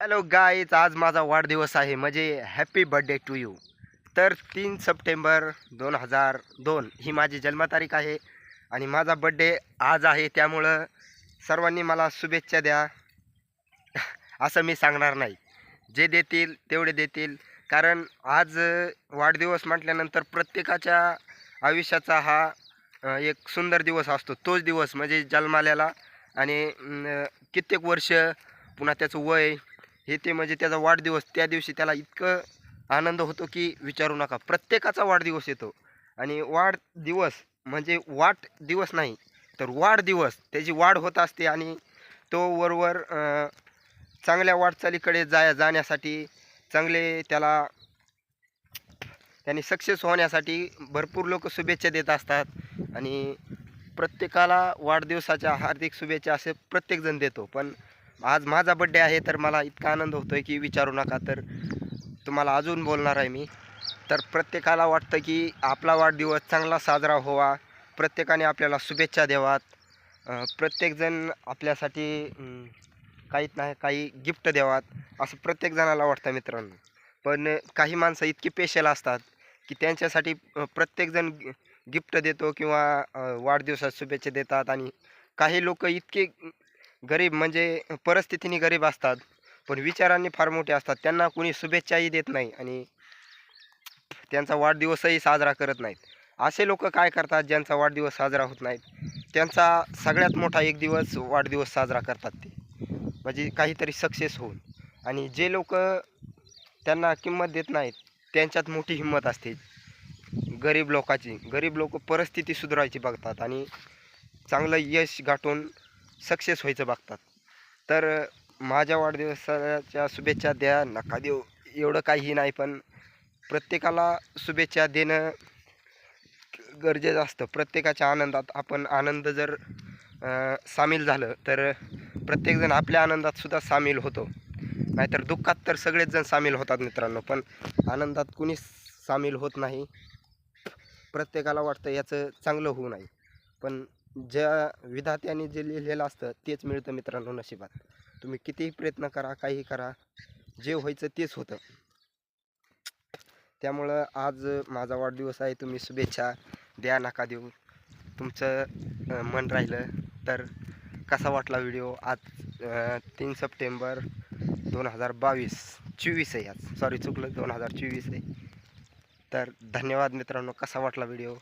Hello guys आज माझा वाढदिवस आहे. म्हणजे हॅपी बर्थडे टू यू तर तीन सप्टेंबर दोन हजार दोन ही माझी जन्मतारीख आहे आणि माझा बड्डे आज आहे. त्यामुळं सर्वांनी मला शुभेच्छा द्या. असं मी सांगणार नाही. जे देतील तेवढे देतील. कारण आज वाढदिवस म्हटल्यानंतर प्रत्येकाच्या आयुष्याचा हा एक सुंदर दिवस असतो. तोच दिवस म्हणजे जन्माल्याला आणि कित्येक वर्ष पुन्हा त्याचं वय हे ते म्हणजे त्याचा वाढदिवस त्या दिवशी त्याला इतकं आनंद होतो की विचारू नका. प्रत्येकाचा वाढदिवस येतो. आणि वाढदिवस म्हणजे वाट दिवस नाही तर वाढदिवस. त्याची वाढ होत असते आणि तो वरवर चांगल्या वाटचालीकडे जाय जाण्यासाठी चांगले त्याला त्यांनी सक्सेस होण्यासाठी भरपूर लोक शुभेच्छा देत असतात. आणि प्रत्येकाला वाढदिवसाच्या हार्दिक शुभेच्छा असे प्रत्येकजण देतो. पण आज माझा बड्डे आहे तर मला इतका आनंद होतो आहे की विचारू नका तर तुम्हाला अजून बोलणार आहे मी. तर प्रत्येकाला वाटतं की आपला वाढदिवस चांगला साजरा व्हावा. प्रत्येकाने आपल्याला शुभेच्छा द्यावात प्रत्येकजण आपल्यासाठी काहीच नाही काही गिफ्ट द्यावात असं प्रत्येकजणाला वाटतं मित्रांनो. पण काही माणसं इतकी पेशल असतात की त्यांच्यासाठी प्रत्येकजण गिफ्ट देतो किंवा वाढदिवसात शुभेच्छा देतात. आणि काही लोक इतके गरीब म्हणजे परिस्थितीने गरीब असतात पण विचारांनी फार मोठे असतात. त्यांना कुणी शुभेच्छाही देत नाही आणि त्यांचा वाढदिवसही साजरा करत नाहीत. असे लोक काय करतात ज्यांचा वाढदिवस साजरा होत नाहीत? त्यांचा सगळ्यात मोठा एक दिवस वाढदिवस साजरा करतात ते. म्हणजे काहीतरी सक्सेस होऊन. आणि जे लोक त्यांना किंमत देत नाहीत त्यांच्यात मोठी हिंमत असते. गरीब लोकाची. गरीब लोक परिस्थिती सुधारायची बघतात आणि चांगलं यश गाठून सक्सेस व्हायचं बघतात. तर माझ्या वाढदिवसाच्या शुभेच्छा द्या नका देऊ एवढं काही नाही पण प्रत्येकाला शुभेच्छा देणं गरजेचं असतं. प्रत्येकाच्या आनंदात आपण आनंद जर सामील झालं तर प्रत्येकजण आपल्या आनंदातसुद्धा सामील होतो. नाहीतर दुःखात तर सगळेच जण सामील होतात मित्रांनो पण आनंदात कुणीच सामील होत नाही. प्रत्येकाला वाटतं याचं चांगलं होऊ नये पण ज्या विधात्याने जे लिहिलेलं असतं तेच मिळतं मित्रांनो नशिबात. तुम्ही कितीही प्रयत्न करा काही करा जे व्हायचं तेच होतं. त्यामुळं आज माझा वाढदिवस आहे. तुम्ही शुभेच्छा द्या नका देऊ. तुमचं मन राहिलं तर कसा वाटला व्हिडिओ? आज तीन सप्टेंबर दोन हजार बावीस. चोवीस आहे आज. सॉरी चुकलं. दोन हजार चोवीस आहे. तर धन्यवाद मित्रांनो. कसा वाटला व्हिडिओ?